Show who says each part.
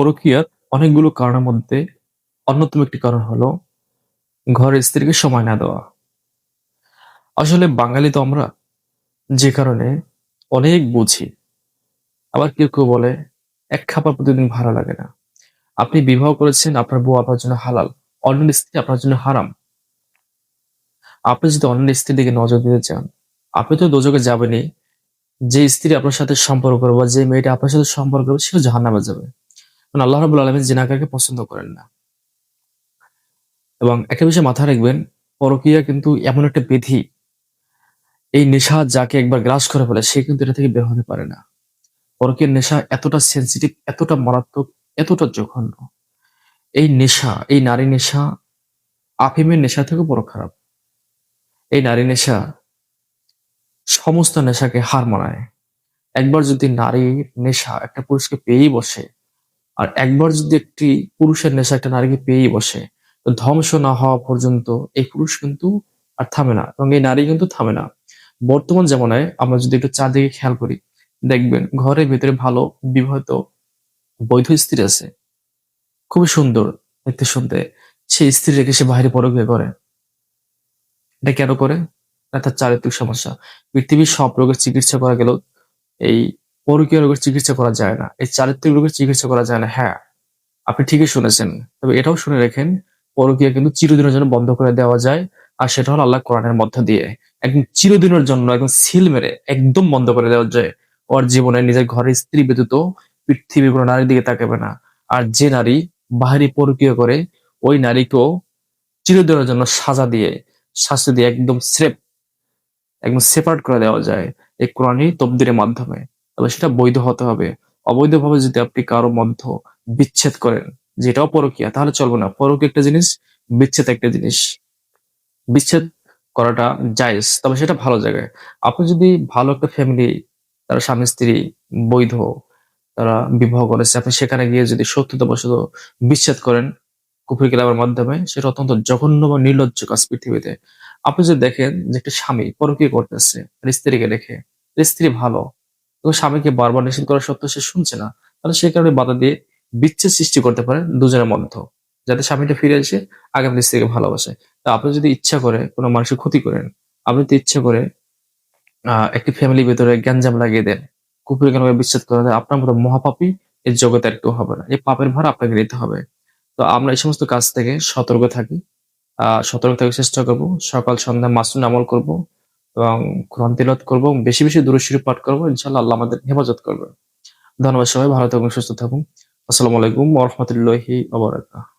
Speaker 1: পরকীয়ার অনেকগুলো কারণের মধ্যে অন্যতম একটি কারণ হলো ঘরের স্ত্রীকে সময় না দেওয়া। আসলে বাঙালি তো আমরা যে কারণে অনেক বুঝি। আবার কেউ কেউ বলে, এক খাবার প্রতিদিন ভালো লাগে না। আপনি বিবাহ করেছেন, আপনার বউ আপনার জন্য হালাল অন্য স্ত্রী আপনার জন্য হারাম। আপনি যদি অন্য স্ত্রীর দিকে নজর দিতে চান, আপনি তো দোজকে যাবেনই। যে স্ত্রী আপনার সাথে সম্পর্ক করবে বা যে মেয়েটা আপনার সাথে সম্পর্ক করবে, সেও জাহান্নামে যাবে। কারণ আল্লাহ রাবুল আলমিন জিনাকারকে পছন্দ করেন না। এবং একটা বিষয় মাথায় রাখবেন, পরকীয়া কিন্তু এমন একটা বিধি, এই নেশা যাকে একবার গ্রাস করে ফেলে, সে কিন্তু এটা থেকে বের হতে পারে না। পরকীয়ার নেশা এতটা সেন্সিটিভ এতটা মারাত্মক, এতটা জঘন্য। এই নেশা, এই নারী নেশা আফিমের নেশা থেকে বড় খারাপ। এই নারী নেশা সমস্ত নেশাকে হার মানায়। একবার যদি নারীর নেশা একটা পুরুষকে পেয়েই বসে আর একবার যদি একটি পুরুষের নেশা একটা নারীকে পেয়েই বসে, তো ধ্বংস না হওয়া পর্যন্ত এই পুরুষ কিন্তু আর থামে না এবং এই নারী কিন্তু থামে না। বর্তমান জামানায় আমরা যদি একটু চারদিকে খেয়াল করি, দেখবেন ঘরের ভিতরে ভালো বিবাহিত বৈধ স্ত্রী আছে। খুবই সুন্দর দেখতে শুনতে। সে স্ত্রী রেখে সে বাইরে পরকিয়া করে। এটা কেন করে? না, তার চারিত্রিক সমস্যা। পৃথিবীর সব রোগের চিকিৎসা করা গেলেও এই পরকীয় রোগের চিকিৎসা করা যায় না। এই চারিত্রিক রোগের চিকিৎসা করা যায় না। হ্যাঁ আপনি ঠিকই শুনেছেন। তবে এটাও শুনে রেখেন, পরকীয়া কিন্তু চিরদিনের জন্য বন্ধ করে দেওয়া যায়। আর সেটা হলো আল্লাহ কোরআনের মধ্য দিয়ে। একদম চিরদিনের জন্য একদম সিল মেরে একদম বন্ধ করে দেওয়া যায়। ওর জীবনে নিজের ঘরের স্ত্রী ব্যতীত পৃথিবীর কোনো নারীর দিকে তাকাবে না। আর যে নারী বাহারি পরকীয় করে, ওই নারীকেও চিরদিনের জন্য সাজা দিয়ে, শাস্তি দিয়ে একদম স্রেপ একদম সেপারেট করে দেওয়া যায় এই কোরআনই তবদিরের মাধ্যমে। তবে সেটা বৈধ হতে হবে। অবৈধভাবে যদি আপনি কারও মধ্য বিচ্ছেদ করেন যেটাও পরকিয়া, তাহলে চলবে না। পরকীয়া একটা জিনিস, বিচ্ছেদ একটা জিনিস। বিচ্ছেদ করাটা জায়েজ, তবে সেটা ভালো জায়গায়। আপনি যদি ভালো একটা ফ্যামিলি তারা স্বামী, স্ত্রী, বৈধ, তারা বিবাহ করেছে, আপনি সেখানে গিয়ে যদি সত্যতাবশত বিচ্ছেদ করেন কুফরি কিলামের মাধ্যমে, সেটা অত্যন্ত জঘন্য বা নির্লজ্জ কাজ পৃথিবীতে। আপনি যদি দেখেন যে একটা স্বামী পরকীয় করতেছে স্ত্রীকে রেখে স্ত্রী ভালো এবং স্বামীকে বারবার নিষেধ করা সত্ত্বেও সে শুনছে না, তাহলে সে কারণে বাধা দিয়ে বিচ্ছেদ সৃষ্টি করতে পারে দুজনের মধ্যে, যাতে স্বামীটা ফিরে এসে আগামী স্ত্রীকে ভালোবাসে। তা আপনি যদি ইচ্ছা করে কোনো মানুষের ক্ষতি করেন, আপনি তো ইচ্ছা করে একটি ফ্যামিলির ভিতরে গ্যাঞ্জাম লাগিয়ে দেন কুকুরে কেন বিচ্ছেদ করে দেন, আপনার মতো মহাপাপী এই জগতে আর কেউ হবে না। এই পাপের ভার আপনাকে নিতে হবে। তো আমরা এই সমস্ত কাজ থেকে সতর্ক থাকি। আহ সতর্ক থাকার চেষ্টা করব। সকাল সন্ধ্যা মাসুন আমল করব। এবং কোরআন তিলত করব বেশি বেশি দূরে শিরু পাঠ করব ইনশাল্লাহ আল্লাহ আমাদের হেফাজত করবে। ধন্যবাদ সবাই, ভালো থাকুন, সুস্থ থাকুন। আসসালামু আলাইকুম ওরহমতুল্লাহি বারাকাতুহু।